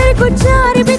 sir कुछ और भी